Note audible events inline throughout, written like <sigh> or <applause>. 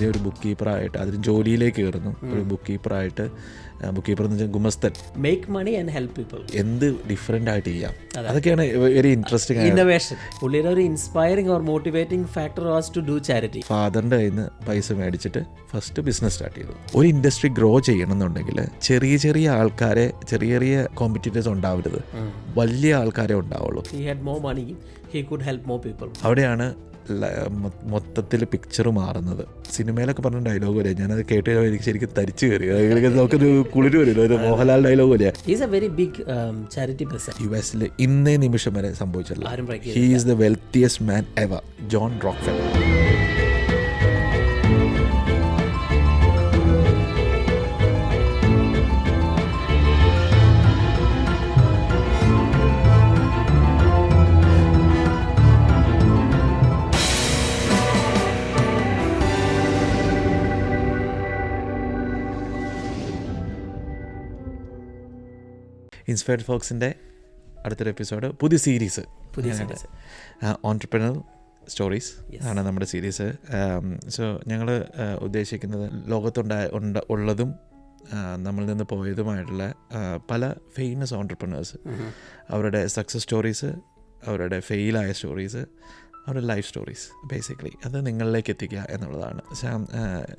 ആദ്യം ഒരു ബുക്ക് കീപ്പറായിട്ട് അതിൽ ജോലിയിലേക്ക് കയറുന്നു. ഒരു ബുക്ക് കീപ്പറായിട്ട് ബുക്ക് കീപ്പർ എന്ന് വെച്ചാൽ ഗുമസ്തൻ. Make money and help people എന്ത് ഡിഫറെന്റ് ആയിട്ട് ചെയ്യാം. അതൊക്കെയാണ് വെരി ഇൻട്രസ്റ്റിംഗ് ഇന്നോവേഷൻ പുള്ളിയുടെ ഒരു inspiring or motivating factor was to do charity ഫാദറിന്റെ കയ്യിൽ നിന്ന് പൈസ മേടിച്ചിട്ട് ഫസ്റ്റ് ബിസിനസ് സ്റ്റാർട്ട് ചെയ്തു. ഒരു ഇൻഡസ്ട്രി ഗ്രോ ചെയ്യണമെന്നുണ്ടെങ്കിൽ ചെറിയ ചെറിയ ആൾക്കാരെ ചെറിയ ചെറിയ കോമ്പറ്റീറ്റേഴ്സ് ഉണ്ടാവരുത്. വലിയ ആൾക്കാരെ ഉണ്ടാവുള്ളൂ. He had more money he could help more people അവിടെയാണ് മൊത്തത്തിൽ പിക്ചർ മാറുന്നത്. സിനിമയിലൊക്കെ പറഞ്ഞ ഡയലോഗ് വരെ ഞാനത് കേട്ട് കഴിഞ്ഞാൽ എനിക്ക് ശരിക്കും തരിച്ചു കയറി. നമുക്കൊരു കുളിര് വരുമല്ലോ ഒരു മോഹൻലാൽ ഡയലോഗ് പോലെ is a very big charity person U എസിൽ ഇന്നേ നിമിഷം വരെ സംഭവിച്ചല്ലോ he is the wealthiest man ever John Rockefeller inspired ഫോക്സിന്റെ അടുത്തൊരു എപ്പിസോഡ് പുതിയ സീരീസ് പുതിയ. ഓൺടർപ്രണർ സ്റ്റോറീസ് ആണ് നമ്മുടെ സീരീസ് സോ ഞങ്ങൾ ഉദ്ദേശിക്കുന്നത് ലോകത്തുണ്ടായ ഉണ്ട ഉള്ളതും നമ്മളിൽ നിന്ന് പോയതുമായിട്ടുള്ള പല ഫേമസ് ഓൺടർപ്രണേഴ്സ് അവരുടെ സക്സസ് സ്റ്റോറീസ് അവരുടെ ഫെയിലായ സ്റ്റോറീസ് അവരുടെ ലൈഫ് സ്റ്റോറീസ് ബേസിക്കലി അത് നിങ്ങളിലേക്ക് എത്തിക്കുക എന്നുള്ളതാണ്. ശ്യാം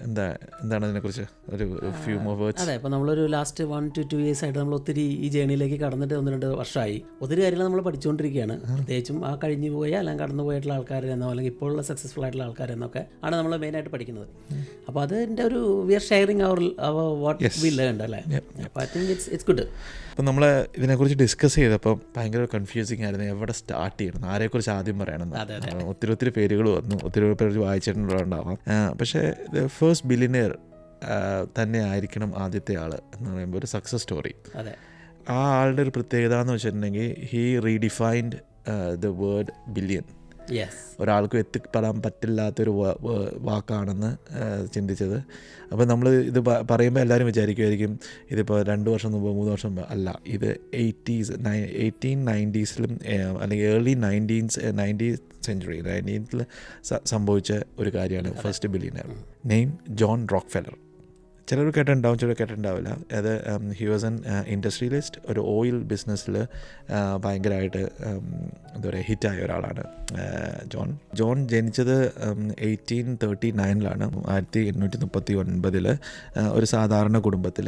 എന്താ എന്താണ് അതിനെക്കുറിച്ച് ഒരു ഫ്യൂ മോർ വേർഡ്സ് അതെ ഇപ്പോൾ നമ്മളൊരു last one two two years ആയിട്ട് നമ്മൾ ഒത്തിരി ഈ ജേണിയിലേക്ക് കടന്നിട്ട് ഒന്ന് രണ്ട് വർഷമായി. ഒത്തിരി കാര്യങ്ങൾ നമ്മൾ പഠിച്ചുകൊണ്ടിരിക്കുകയാണ്. പ്രത്യേകിച്ചും ആ കഴിഞ്ഞു പോയ അല്ലെങ്കിൽ കടന്നു പോയിട്ടുള്ള ആൾക്കാരെന്നോ അല്ലെങ്കിൽ ഇപ്പോഴുള്ള സക്സസ്ഫുൾ ആയിട്ടുള്ള ആൾക്കാരെന്നൊക്കെ ആണ് നമ്മൾ മെയിനായിട്ട് പഠിക്കുന്നത്. അപ്പോൾ അതിന്റെ ഒരു we are sharing our our what we learn അല്ലേ? അപ്പോൾ I think it's it's good അപ്പം നമ്മൾ ഇതിനെക്കുറിച്ച് ഡിസ്കസ് ചെയ്തപ്പോൾ ഭയങ്കര കൺഫ്യൂസിങ് ആയിരുന്നു. എവിടെ സ്റ്റാർട്ട് ചെയ്യണം? ആരെക്കുറിച്ച് ആദ്യം പറയണം അതെ ആ, ഒത്തിരി ഒത്തിരി പേരുകൾ വന്നു. ഒത്തിരി പേര് വായിച്ചിട്ടുണ്ടാവാം പക്ഷേ ഫേസ്റ്റ് ബില്ലിനിയർ തന്നെ ആയിരിക്കണം ആദ്യത്തെ ആൾ എന്ന് പറയുമ്പോൾ ഒരു സക്സസ് സ്റ്റോറി. അതെ. ആ ആളുടെ ഒരു പ്രത്യേകത എന്ന് വെച്ചിട്ടുണ്ടെങ്കിൽ he redefined the word billion yes ഒരാൾക്കും എത്തിപ്പെടാൻ പറ്റില്ലാത്തൊരു വാക്കാണെന്ന് ചിന്തിച്ചത്. അപ്പോൾ നമ്മൾ ഇത് പറയുമ്പോൾ എല്ലാവരും വിചാരിക്കുമായിരിക്കും ഇതിപ്പോൾ രണ്ട് വർഷം മുമ്പ് മൂന്ന് വർഷം മുമ്പ് അല്ല ഇത് എയ്റ്റീസ് എയ്റ്റീൻ നയന്റീസിലും അല്ലെങ്കിൽ ഏർലി നയന്റീൻസ് നയന്റീൻ സെഞ്ചുറി നയന്റീൻത്തിൽ സംഭവിച്ച ഒരു കാര്യമാണ് first billionaire. Name John Rockefeller ചിലർ കേട്ടിട്ടുണ്ടാവും ചിലർ കേട്ടിട്ടുണ്ടാവില്ല. അത് ഹി വാസ് എൻ ഇൻഡസ്ട്രിയലിസ്റ്റ് ഒരു ഓയിൽ ബിസിനസ്സിൽ ഭയങ്കരമായിട്ട് എന്താ പറയുക ഹിറ്റായ ഒരാളാണ് ജോൺ. ജോൺ ജനിച്ചത് എയ്റ്റീൻ തേർട്ടി നയനിലാണ് ആയിരത്തി എണ്ണൂറ്റി മുപ്പത്തി ഒൻപതിൽ ഒരു സാധാരണ കുടുംബത്തിൽ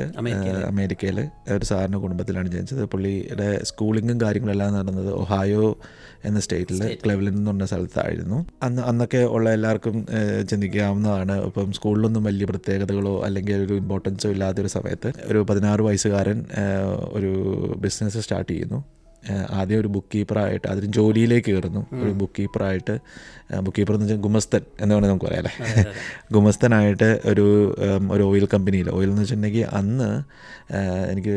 അമേരിക്കയിൽ ഒരു സാധാരണ കുടുംബത്തിലാണ് ജനിച്ചത്. പുള്ളിയുടെ സ്കൂളിങ്ങും കാര്യങ്ങളെല്ലാം നടന്നത് ഒഹായോ എന്ന സ്റ്റേറ്റിൽ ക്ലെവലിൻ എന്ന് പറഞ്ഞ സ്ഥലത്തായിരുന്നു. അന്ന് അന്നൊക്കെ ഉള്ള എല്ലാവർക്കും ചിന്തിക്കാവുന്നതാണ്. ഇപ്പം സ്കൂളിലൊന്നും വലിയ പ്രത്യേകതകളോ അല്ലെങ്കിൽ ഒരു ഇമ്പോർട്ടൻസോ ഇല്ലാത്തൊരു സമയത്ത് ഒരു പതിനാറ് വയസ്സുകാരൻ ഒരു ബിസിനസ് സ്റ്റാർട്ട് ചെയ്യുന്നു. ആദ്യം ഒരു ബുക്ക് കീപ്പറായിട്ട് അതിന് ജോലിയിലേക്ക് കയറുന്നു. ഒരു ബുക്ക് കീപ്പറായിട്ട് ബുക്ക് കീപ്പർ എന്ന് വെച്ചാൽ ഗുമസ്തൻ എന്ന് പറഞ്ഞാൽ നമുക്ക് പറയാം അല്ലേ? ഗുമസ്തനായിട്ട് ഒരു ഒരു ഓയിൽ കമ്പനിയിൽ ഓയിൽ എന്ന് വെച്ചിട്ടുണ്ടെങ്കിൽ അന്ന് എനിക്ക്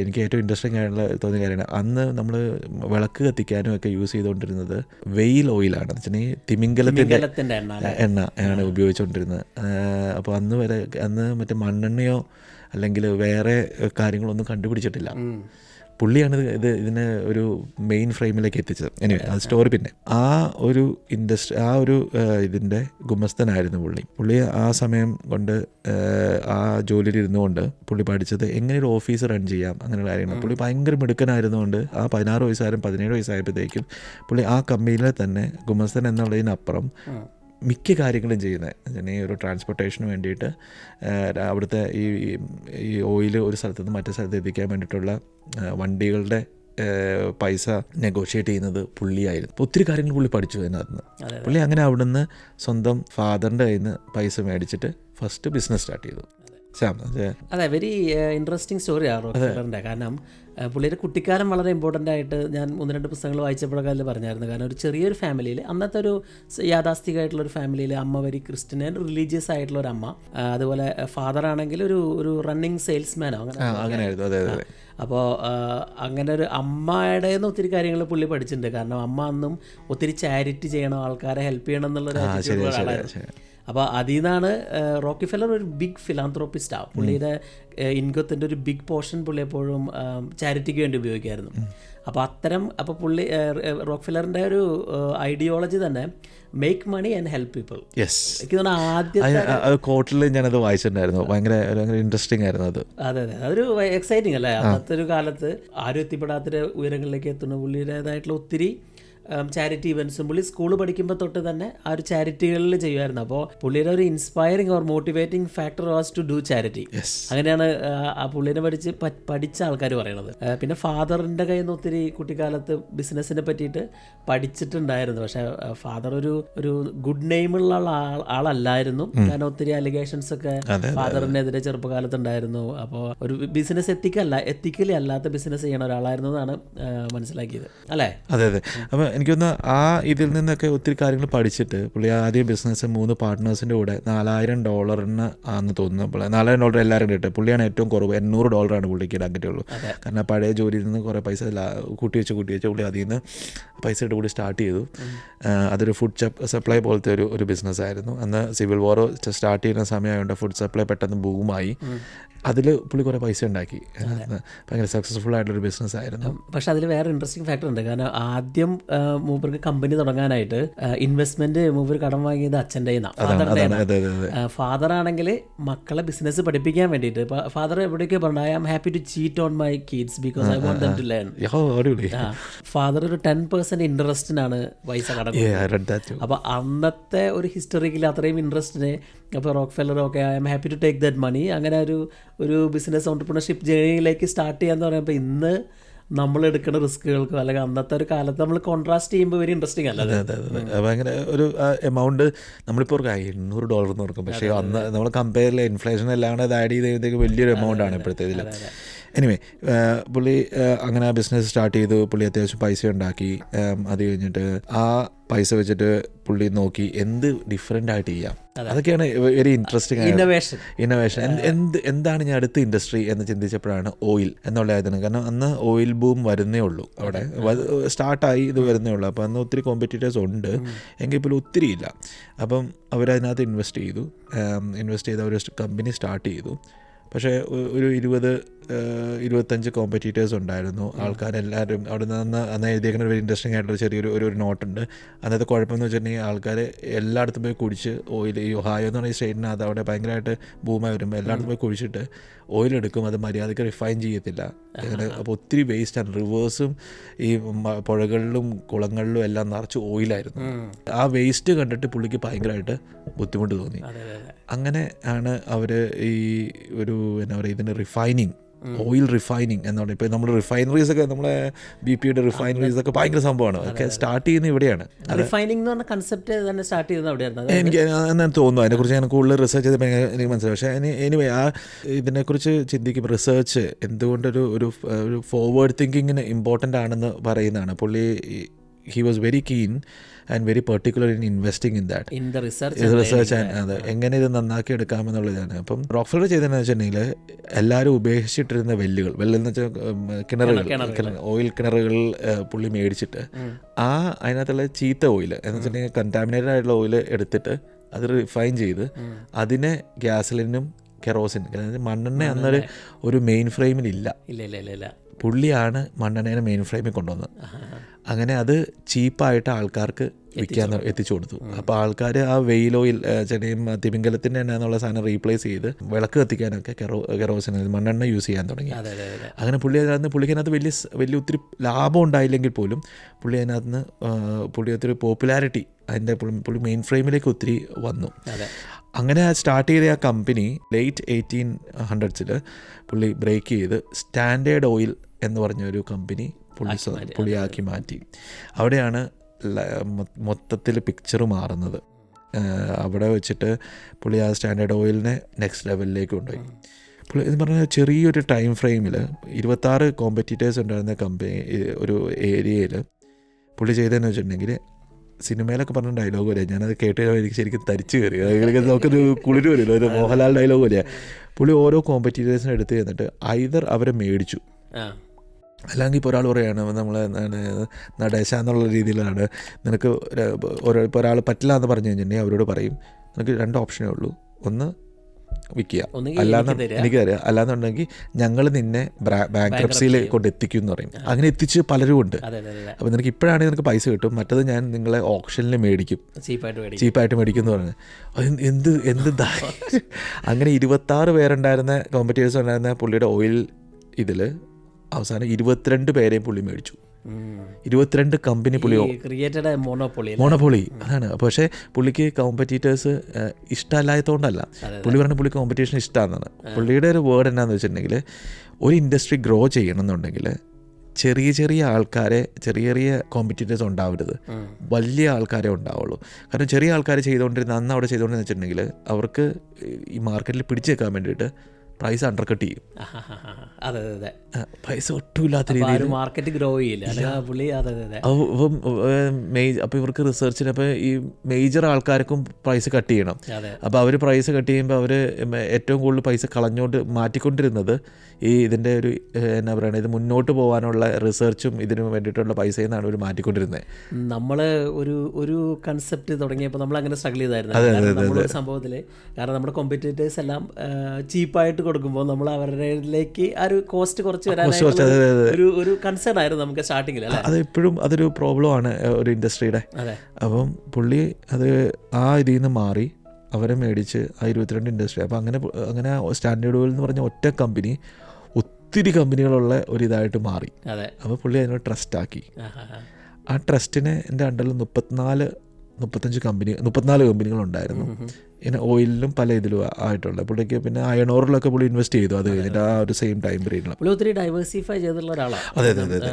എനിക്ക് ഏറ്റവും ഇൻട്രസ്റ്റിംഗ് ആയിട്ടുള്ള തോന്നിയ കാര്യമാണ്. അന്ന് നമ്മൾ വിളക്ക് കത്തിക്കാനും ഒക്കെ യൂസ് ചെയ്തുകൊണ്ടിരുന്നത് വെയിൽ ഓയിലാണ് വെച്ചിട്ടുണ്ടെങ്കിൽ തിമിംഗലത്തിന്റെ എണ്ണ ആണ് ഉപയോഗിച്ചുകൊണ്ടിരുന്നത്. അപ്പോൾ അന്ന് വരെ അന്ന് മറ്റേ മണ്ണെണ്ണയോ അല്ലെങ്കിൽ വേറെ കാര്യങ്ങളൊന്നും കണ്ടുപിടിച്ചിട്ടില്ല. പുള്ളിയാണ് ഇത് ഇത് ഇതിനെ ഒരു മെയിൻ ഫ്രെയിമിലേക്ക് എത്തിച്ചത്. എനിവേ അത് സ്റ്റോറി പിന്നെ. ആ ഒരു ഇൻഡസ്ട്രി ആ ഒരു ഇതിന്റെ ഗുമസ്തനായിരുന്നു പുള്ളി. പുള്ളി ആ സമയം കൊണ്ട് ആ ജോലിയിൽ ഇരുന്നുകൊണ്ട് പുള്ളി പഠിച്ചത് എങ്ങനെ ഒരു ഓഫീസ് റൺ ചെയ്യാം അങ്ങനെയുള്ള കാര്യങ്ങൾ പുള്ളി ഭയങ്കര മിടുക്കനായിരുന്നുകൊണ്ട് ആ പതിനാറ് വയസ്സായാലും പതിനേഴ് വയസ്സായപ്പോഴത്തേക്കും പുള്ളി ആ കമ്പനിയിലെ തന്നെ ഗുമസ്തൻ എന്നുള്ളതിനപ്പുറം മിക്ക കാര്യങ്ങളും ചെയ്യുന്നത്. ഈ ഒരു ട്രാൻസ്പോർട്ടേഷന് വേണ്ടിയിട്ട് അവിടുത്തെ ഈ ഈ ഓയിൽ ഒരു സ്ഥലത്തു നിന്ന് മറ്റേ സ്ഥലത്ത് എത്തിക്കാൻ വേണ്ടിയിട്ടുള്ള വണ്ടികളുടെ പൈസ നെഗോഷിയേറ്റ് ചെയ്യുന്നത് പുള്ളിയായിരുന്നു. അപ്പോൾ ഒത്തിരി കാര്യങ്ങൾ പുള്ളി പഠിച്ചു അതിനകത്ത് നിന്ന്. പുള്ളി അങ്ങനെ അവിടുന്ന് സ്വന്തം ഫാദറിന്റെ കയ്യിൽ നിന്ന് പൈസ മേടിച്ചിട്ട് ഫസ്റ്റ് ബിസിനസ് സ്റ്റാർട്ട് ചെയ്തു. അത് വെരി ഇൻട്രസ്റ്റിംഗ് സ്റ്റോറി സ്റ്റോറിയാണ് റോക്ക്ഫെല്ലറിന്റെ കാരണം പുള്ളിയുടെ കുട്ടിക്കാലം വളരെ ഇമ്പോർട്ടന്റ് ആയിട്ട് ഞാൻ ഒന്ന് രണ്ട് പുസ്തകങ്ങൾ വായിച്ചപ്പോഴൊക്കെ അതിൽ പറഞ്ഞായിരുന്നു. കാരണം ഒരു ചെറിയൊരു ഫാമിലിയിൽ അന്നത്തെ ഒരു യാഥാസ്ഥികമായിട്ടുള്ള ഒരു ഫാമിലിയിൽ അമ്മ വരി ക്രിസ്ത്യൻ ആൻഡ് റിലീജിയസ് ആയിട്ടുള്ള ഒരു അമ്മ അതുപോലെ ഫാദർ ആണെങ്കിൽ ഒരു ഒരു റണ്ണിങ് സെയിൽസ്മാനോ അങ്ങനെ അപ്പോൾ അങ്ങനെ ഒരു അമ്മയുടെ നിന്ന് ഒത്തിരി കാര്യങ്ങൾ പുള്ളി പഠിച്ചിട്ടുണ്ട്. കാരണം അമ്മ അന്നും ഒത്തിരി ചാരിറ്റി ചെയ്യണം ആൾക്കാരെ ഹെൽപ്പ് ചെയ്യണം എന്നുള്ള ഒരു ആളായിരുന്നു. അപ്പോൾ അതിൽ നിന്നാണ് റോക്കി ഫെല്ലർ ഒരു ബിഗ് ഫിലാന്ത്രോപ്പിസ്റ്റ് ആണ് പുള്ളിയുടെ ഇൻകത്തിന്റെ ഒരു ബിഗ് പോർഷൻ പുള്ളി എപ്പോഴും ചാരിറ്റിക്ക് വേണ്ടി ഉപയോഗിക്കുമായിരുന്നു അപ്പോൾ അത്തരം അപ്പോൾ പുള്ളി റോക്ക് ഫില്ലറിന്റെ ഒരു ഐഡിയോളജി തന്നെ make money and help people yes എനിക്ക് ആദ്യത്തെ കോട്ടിൽ ഞാനത് വായിച്ചിട്ടുണ്ടായിരുന്നു. ഭയങ്കര ഭയങ്കര ഇൻട്രസ്റ്റിംഗ് ആയിരുന്നു അത്. അതെ അതെ. അതൊരു എക്സൈറ്റിംഗ് അല്ലേ? അന്നത്തെ ഒരു കാലത്ത് ആരും എത്തിപ്പെടാത്ത ഉയരങ്ങളിലേക്ക് എത്തുന്ന പുള്ളിയുടേതായിട്ടുള്ള ഒത്തിരി ചാരിറ്റി ഇവൻസും പുള്ളി സ്കൂൾ പഠിക്കുമ്പോൾ തൊട്ട് തന്നെ ആ ഒരു ചാരിറ്റികളിൽ ചെയ്യുമായിരുന്നു. അപ്പോൾ പുള്ളിയുടെ ഒരു inspiring or motivating factor was to do charity അങ്ങനെയാണ് ആ, പുള്ളിനെ പഠിച്ച് പഠിച്ച ആൾക്കാർ പറയണത്. പിന്നെ ഫാദറിന്റെ കയ്യിൽ നിന്ന് ഒത്തിരി കുട്ടിക്കാലത്ത് ബിസിനസ്സിനെ പറ്റിയിട്ട് പഠിച്ചിട്ടുണ്ടായിരുന്നു. പക്ഷേ ഫാദർ ഒരു ഒരു ഗുഡ് നെയിമുള്ള ആൾ ആളല്ലായിരുന്നു. കാരണം ഒത്തിരി അലിഗേഷൻസ് ഒക്കെ ഫാദറിനെതിരെ ചെറുപ്പകാലത്ത് ഉണ്ടായിരുന്നു അപ്പോൾ ഒരു ബിസിനസ് എത്തിക്കല്ല എത്തിക്കലി അല്ലാത്ത ബിസിനസ് ചെയ്യണ ഒരാളായിരുന്നു എന്നാണ് മനസ്സിലാക്കിയത്. അല്ലേ? അതെ അതെ. എനിക്കൊന്ന് ആ ഇതിൽ നിന്നൊക്കെ ഒത്തിരി കാര്യങ്ങൾ പഠിച്ചിട്ട് പുള്ളി ആദ്യം ബിസിനസ് മൂന്ന് പാർട്ട്നേഴ്സിന്റെ കൂടെ നാലായിരം ഡോളറിന് ആണെന്ന് തോന്നുന്നു പുള്ളി. നാലായിരം ഡോളർ എല്ലാവരും കിട്ടും പുള്ളിയാണ് ഏറ്റവും കുറവ്. എണ്ണൂറ് ഡോളറാണ് പുള്ളിക്ക് ഇടാൻ കിട്ടിയുള്ളൂ കാരണം പഴയ ജോലിയിൽ നിന്ന് കുറേ പൈസ കൂട്ടി വെച്ച് കൂട്ടി വെച്ച് പുള്ളി അതിൽ നിന്ന് പൈസ ഇട്ട് കൂടി സ്റ്റാർട്ട് ചെയ്തു. അതൊരു ഫുഡ് സപ്ലൈ പോലത്തെ ഒരു ഒരു ബിസിനസ്സായിരുന്നു അന്ന് സിവിൽ വാർ സ്റ്റാർട്ട് ചെയ്യുന്ന സമയമായതുകൊണ്ട് ഫുഡ് സപ്ലൈ പെട്ടെന്ന് ബൂമായി അതിൽ പുള്ളി കുറേ പൈസ ഉണ്ടാക്കി. ഭയങ്കര സക്സസ്ഫുൾ ആയിട്ടുള്ളൊരു ബിസിനസ് ആയിരുന്നു. പക്ഷെ അതിൽ വേറെ ഇൻട്രസ്റ്റിംഗ് ഫാക്ടർ ഉണ്ട്. കാരണം ആദ്യം മൂപ്പർക്ക് കമ്പനി തുടങ്ങാനായിട്ട് ഇൻവെസ്റ്റ്മെന്റ് മൂപ്പർ കടം വാങ്ങിയത് അച്ഛന്റെ ഫാദർ ആണെങ്കിൽ മക്കളെ ബിസിനസ് പഠിപ്പിക്കാൻ വേണ്ടിയിട്ട് ഫാദർ എവിടെയൊക്കെ പറഞ്ഞു I am happy to cheat on my kids because I want to learn father ഒരു ടെൻ പെർസെന്റ് ഇൻട്രസ്റ്റിനാണ് പൈസ കടം അപ്പോൾ അന്നത്തെ ഒരു ഹിസ്റ്ററിക്കിൽ അത്രയും ഇൻട്രസ്റ്റിന് അപ്പോൾ Rockefeller okay I am happy to take that money അങ്ങനെ ഒരു ഒരു ബിസിനസ് ഓണ്ടർപ്രണർഷിപ്പ് ജേണിയിലേക്ക് സ്റ്റാർട്ട് ചെയ്യാന്ന് പറയുമ്പോൾ ഇന്ന് നമ്മൾ എടുക്കുന്ന റിസ്കുകൾക്കോ അല്ലെങ്കിൽ അന്നത്തെ ഒരു കാലത്ത് നമ്മൾ കോൺട്രാസ്റ്റ് ചെയ്യുമ്പോൾ വെരി ഇൻട്രസ്റ്റിംഗ് അല്ല അതെ? അതെ അതെ അങ്ങനെ ഭയങ്കര ഒരു എമൗണ്ട് നമ്മളിപ്പോൾ ഒരു എണ്ണൂറ് ഡോളർ എന്ന് ഓർക്കും പക്ഷേ അന്ന് നമ്മൾ കമ്പയർ ഇൻഫ്ലേഷൻ എല്ലാം കൂടെ അത് ആഡ് ചെയ്ത് കഴിയുമ്പോഴത്തേക്ക് വലിയൊരു എമൗണ്ട് ആണ് ഇപ്പോഴത്തെ ഇതിൽ എനിവേ പുള്ളി അങ്ങനെ ആ ബിസിനസ് സ്റ്റാർട്ട് ചെയ്തു. പുള്ളി അത്യാവശ്യം പൈസ ഉണ്ടാക്കി. ഉം, അത് കഴിഞ്ഞിട്ട് ആ പൈസ വെച്ചിട്ട് പുള്ളി നോക്കി എന്ത് ഡിഫറെന്റ് ആയിട്ട് ചെയ്യാം. അതൊക്കെയാണ് വെരി ഇൻട്രസ്റ്റിംഗ് ഇന്നോവേഷൻ ഇന്നോവേഷൻ എന്ത് എന്ത് എന്താണ് ഞാൻ അടുത്ത ഇൻഡസ്ട്രി എന്ന് ചിന്തിച്ചപ്പോഴാണ് ഓയിൽ എന്നുള്ളതായിരുന്നു കാരണം അന്ന് ഓയിൽ ബൂം വരുന്നേ ഉള്ളൂ അവിടെ. സ്റ്റാർട്ടായി ഇത് വരുന്നേ ഉള്ളൂ. അപ്പോൾ അന്ന് ഒത്തിരി കോമ്പറ്റീറ്റേഴ്സ് ഉണ്ട്. എങ്കിൽ പോലും ഒത്തിരി ഇല്ല. അപ്പം അവരതിനകത്ത് ഇൻവെസ്റ്റ് ചെയ്തു. ഇൻവെസ്റ്റ് ചെയ്ത് അവർ കമ്പനി സ്റ്റാർട്ട് ചെയ്തു. പക്ഷേ ഒരു ഇരുപത് ഇരുപത്തഞ്ച് കോമ്പറ്റീറ്റേഴ്സ് ഉണ്ടായിരുന്നു. ആൾക്കാരെല്ലാവരും അവിടെ നിന്ന് അന്ന് എഴുതിയേക്കുന്ന ഒരു ഇൻട്രസ്റ്റിംഗ് ആയിട്ടുള്ള ചെറിയൊരു ഒരു ഒരു നോട്ടുണ്ട് അന്നത്തെ കുഴപ്പമെന്ന് വെച്ചിട്ടുണ്ടെങ്കിൽ ആൾക്കാർ എല്ലായിടത്തും പോയി കുടിച്ച് ഓയിൽ ഈ ഒഹായോ എന്ന് പറഞ്ഞ സ്റ്റേറ്റിനകത്ത് അവിടെ ഭയങ്കരമായിട്ട് ഭൂമായി വരുമ്പോൾ എല്ലായിടത്തും പോയി കുഴിച്ചിട്ട് ഓയിൽ എടുക്കും. അത് മര്യാദയ്ക്ക് റിഫൈൻ ചെയ്യത്തില്ല. അങ്ങനെ അപ്പോൾ ഒത്തിരി വേസ്റ്റാണ് റിവേഴ്സും ഈ പുഴകളിലും കുളങ്ങളിലും എല്ലാം നിറച്ച് ഓയിലായിരുന്നു ആ വേസ്റ്റ് കണ്ടിട്ട് പുള്ളിക്ക് ഭയങ്കരമായിട്ട് ബുദ്ധിമുട്ട് തോന്നി. അങ്ങനെ ആണ് അവർ ഈ ഒരു എന്താ പറയുക ഇതിന്റെ റിഫൈനിങ് ഓയിൽ റിഫൈനിങ് എന്ന് പറയുന്നത് ഇപ്പോൾ നമ്മൾ റിഫൈനറീസ് ഒക്കെ നമ്മളെ ബി പിയുടെ റിഫൈനറീസ് ഒക്കെ ഭയങ്കര സംഭവമാണ്. ഒക്കെ സ്റ്റാർട്ട് ചെയ്യുന്നത് ഇവിടെയാണ്. റിഫൈനിങ് എന്ന് പറഞ്ഞ കൺസെപ്റ്റ് തന്നെ സ്റ്റാർട്ട് ചെയ്യുന്നത് അവിടെയാണ് എനിക്ക് എന്നാണ് തോന്നുന്നു. അതിനെക്കുറിച്ച് ഞാൻ കൂടുതൽ റിസർച്ച് ചെയ്തപ്പോൾ എനിക്ക് മനസ്സിലായി. പക്ഷേ എനിവേ ആ ഇതിനെക്കുറിച്ച് ചിന്തിക്കുമ്പോൾ റിസർച്ച് എന്തുകൊണ്ടൊരു ഒരു ഫോർവേഡ് തിങ്കിങ്ങിന് ഇമ്പോർട്ടന്റ് ആണെന്ന് പറയുന്നതാണ്. പുള്ളി he was very keen and very particular in investing in that in the research research അതെ എങ്ങനെ ഇത് നന്നാക്കി എടുക്കാമെന്നുള്ളതാണ് അപ്പം റോക്ഫലർ ചെയ്തതെന്ന് വെച്ചിട്ടുണ്ടെങ്കിൽ എല്ലാവരും ഉപേക്ഷിച്ചിട്ടിരുന്ന വെല്ലുകൾ വെല്ലെന്ന് വെച്ചാൽ കിണറുകൾ കിണ- ഓയിൽ കിണറുകൾ പുള്ളി മേടിച്ചിട്ട് ആ അതിനകത്തുള്ള ചീത്ത ഓയിൽ എന്ന് വെച്ചിട്ടുണ്ടെങ്കിൽ കണ്ടാമിനേറ്റഡ് ആയിട്ടുള്ള ഓയിൽ എടുത്തിട്ട് അത് റിഫൈൻ ചെയ്ത് അതിനെ ഗ്യാസലിനും കെറോസിൻ മണ്ണെണ്ണ അന്നൊരു ഒരു മെയിൻ ഫ്രെയിമിൽ ഇല്ല. പുള്ളിയാണ് മണ്ണെണ്ണേനെ മെയിൻ ഫ്രെയിമിൽ കൊണ്ടുവന്നത്. അങ്ങനെ അത് ചീപ്പായിട്ട് ആൾക്കാർക്ക് വിൽക്കാൻ എത്തിച്ചു കൊടുത്തു. അപ്പോൾ ആൾക്കാർ ആ വെയിൽ ഓയിൽ ചെടിയും തിമിംഗലത്തിന്റെ എണ്ണ എന്നുള്ള സാധനം റീപ്ലേസ് ചെയ്ത് വിളക്ക് കത്തിക്കാനൊക്കെ കെറോ കെറോസിന് മണ്ണെണ്ണ യൂസ് ചെയ്യാൻ തുടങ്ങി. അങ്ങനെ പുള്ളി അതിനകത്ത് പുള്ളിക്ക് അതിനകത്ത് വലിയ വലിയ ഒത്തിരി ലാഭം ഉണ്ടായില്ലെങ്കിൽ പോലും പുള്ളി അതിനകത്ത് നിന്ന് പുള്ളി ഒത്തിരി പോപ്പുലാരിറ്റി അതിന്റെ പുള്ളി- മെയിൻ ഫ്രെയിമിലേക്ക് ഒത്തിരി വന്നു. അങ്ങനെ സ്റ്റാർട്ട് ചെയ്ത ആ കമ്പനി ലേറ്റ് എയ്റ്റീൻ ഹൺഡ്രഡ്സിൽ പുള്ളി ബ്രേക്ക് ചെയ്ത് സ്റ്റാൻഡേർഡ് ഓയിൽ എന്ന് പറഞ്ഞ ഒരു കമ്പനി പുള്ളി പുള്ളിയാക്കി മാറ്റി. അവിടെയാണ് മൊത്തത്തിൽ പിക്ചർ മാറുന്നത്. അവിടെ വെച്ചിട്ട് പുള്ളി ആ സ്റ്റാൻഡേർഡ് ഓയിലിനെ നെക്സ്റ്റ് ലെവലിലേക്ക് കൊണ്ടുപോയി. പുള്ളി എന്ന് പറഞ്ഞാൽ ചെറിയൊരു ടൈം ഫ്രെയിമിൽ ഇരുപത്താറ് കോമ്പറ്റീറ്റേഴ്സ് ഉണ്ടായിരുന്ന കമ്പനി ഒരു ഏരിയയിൽ പുള്ളി ചെയ്തതെന്ന് വെച്ചിട്ടുണ്ടെങ്കിൽ സിനിമയിലൊക്കെ പറഞ്ഞ ഡയലോഗ് പോലെയാണ് ഞാനത് കേട്ട് എനിക്ക് ശരിക്കും തരിച്ചു കയറി. നമുക്കൊരു കുളിര് വരുമല്ലോ ഒരു മോഹൻലാൽ ഡയലോഗ് പോലെയാണ് പുള്ളി ഓരോ കോമ്പറ്റീറ്റേഴ്സിനെ എടുത്ത് ചെന്നിട്ട് ഐതർ അവരെ മേടിച്ചു. അല്ലെങ്കിൽ ഇപ്പോൾ ഒരാൾ പറയുകയാണ് നമ്മൾ നടേശ എന്നുള്ള രീതിയിലാണ്. നിനക്ക് ഒരു- ഇപ്പോൾ ഒരാൾ പറ്റില്ല എന്ന് പറഞ്ഞു കഴിഞ്ഞിട്ടുണ്ടെങ്കിൽ അവരോട് പറയും. നിനക്ക് രണ്ട് ഓപ്ഷനേ ഉള്ളൂ. ഒന്ന് വിൽക്കുക. അല്ലാന്ന് എനിക്ക് തരിക. അല്ലാന്നുണ്ടെങ്കിൽ ഞങ്ങൾ നിന്നെ ബാങ്ക്രപ്സിയിൽ കൊണ്ട് എത്തിക്കും എന്ന് പറയും. അങ്ങനെ എത്തിച്ച് പലരും ഉണ്ട്. അപ്പോൾ നിനക്ക് ഇപ്പോഴാണെങ്കിൽ നിനക്ക് പൈസ കിട്ടും. മറ്റത് ഞാൻ നിങ്ങളെ ഓപ്ഷനിൽ മേടിക്കും. ചീപ്പായിട്ട് മേടിക്കും. എന്ന് പറഞ്ഞു. അത് എന്ത് എന്ത് <laughs> അങ്ങനെ ഇരുപത്താറ് പേരുണ്ടായിരുന്ന കോമ്പറ്റീവേഴ്സ് ഉണ്ടായിരുന്ന പുള്ളിയുടെ ഓയിൽ ഇതിൽ അവസാനം ഇരുപത്തിരണ്ട് പേരെയും പുള്ളി മേടിച്ചു. ഇരുപത്തിരണ്ട് കമ്പനി പുള്ളി മോണോപോളി അതാണ്. പക്ഷേ പുള്ളിക്ക് കോമ്പറ്റീറ്റേഴ്സ് ഇഷ്ടമല്ലാത്തതുകൊണ്ടല്ല പുള്ളി പറഞ്ഞ പുള്ളി കോമ്പറ്റീഷൻ ഇഷ്ടമാണെന്നാണ് പുള്ളിയുടെ ഒരു വേർഡ് എന്നാന്ന് വെച്ചിട്ടുണ്ടെങ്കിൽ ഒരു ഇൻഡസ്ട്രി ഗ്രോ ചെയ്യണമെന്നുണ്ടെങ്കിൽ ചെറിയ ചെറിയ ആൾക്കാരെ ചെറിയ ചെറിയ കോമ്പറ്റീറ്റേഴ്സ് ഉണ്ടാവരുത്. വലിയ ആൾക്കാരെ ഉണ്ടാവുള്ളൂ. കാരണം ചെറിയ ആൾക്കാർ ചെയ്തുകൊണ്ടിരുന്ന അന്ന് അവിടെ ചെയ്തുകൊണ്ടിരുന്ന വെച്ചിട്ടുണ്ടെങ്കിൽ അവർക്ക് ഈ മാർക്കറ്റിൽ പിടിച്ചു വെക്കാൻ വേണ്ടിയിട്ട് പ്രൈസ് അണ്ടർ കട്ട് ചെയ്യും. അതെ അതെ പൈസ ഒട്ടുമില്ലാത്ത അപ്പൊ രീതിയിൽ. മാർക്കറ്റ് ഗ്രോ ചെയ്യില്ല. അപ്പം ഇവർക്ക് റിസർച്ചിന് അപ്പോൾ ഈ മേജർ ആൾക്കാർക്കും പ്രൈസ് കട്ട് ചെയ്യണം. അപ്പൊ അപ്പോൾ അവർ പ്രൈസ് കട്ട് ചെയ്യുമ്പോൾ അവർ ഏറ്റവും കൂടുതൽ പൈസ കളഞ്ഞോണ്ട് മാറ്റിക്കൊണ്ടിരുന്നത് ഈ ഇതിന്റെ ഒരു എന്നാ പറയുക ഇത് മുന്നോട്ട് പോകാനുള്ള റിസർച്ചും ഇതിനു വേണ്ടിയിട്ടുള്ള പൈസയിൽ നിന്നാണ് അവർ മാറ്റിക്കൊണ്ടിരുന്നത് നമ്മൾ ഒരു ഒരു കൺസെപ്റ്റ് തുടങ്ങിയപ്പോൾ നമ്മൾ അങ്ങനെ സ്ട്രഗിൾ ചെയ്തായിരുന്നു. സംഭവത്തിൽ സംഭവത്തിൽ കാരണം നമ്മുടെ കോമ്പറ്റേറ്റേഴ്സ് എല്ലാം ചീപ്പായിട്ട് കൊടുക്കുമ്പോൾ നമ്മൾ അവരിലേക്ക് ആ ഒരു കോസ്റ്റ് കുറച്ച് വരാനായിട്ടുള്ള ഒരു ഒരു കൺസേൺ ആയിരുന്നു നമുക്ക് സ്റ്റാർട്ടിങ്ങിൽ അത് എപ്പോഴും അതൊരു പ്രോബ്ലം ആണ് ഒരു ഇൻഡസ്ട്രിയുടെ അപ്പം പുള്ളി അത് ആ ഇതിൽ നിന്ന് മാറി അവരെ മേടിച്ച് ആ ഇരുപത്തിരണ്ട് ഇൻഡസ്ട്രി അപ്പോൾ അങ്ങനെ അങ്ങനെ സ്റ്റാൻഡേർഡ് ഓയിൽ എന്ന് പറഞ്ഞ ഒറ്റ കമ്പനി ഒത്തിരി കമ്പനികളുള്ള ഒരു ഇതായിട്ട് മാറി. അപ്പോൾ പുള്ളി അതിനെ ട്രസ്റ്റ് ആക്കി. ആ, ട്രസ്റ്റിനെ ആ ട്രസ്റ്റിന് എന്റെ അണ്ടറിൽ മുപ്പത്തിനാല് മുപ്പത്തഞ്ച് കമ്പനി മുപ്പത്തിനാല് കമ്പനികളുണ്ടായിരുന്നു. പിന്നെ ഓയിലിലും പല ഇതിലും ആയിട്ടുള്ള പുള്ളിക്ക് പിന്നെ അയണോറിലൊക്കെ പുള്ളി ഇൻവെസ്റ്റ് ചെയ്തു. അത് കഴിഞ്ഞിട്ട് ആ ഒരു സെയിം ടൈം പീരീഡിൽ പുള്ളി ഒത്തിരി ഡൈവേഴ്സിഫൈ ചെയ്തിട്ടുള്ള ഒരാളാണ് അതെ അതെ അതെ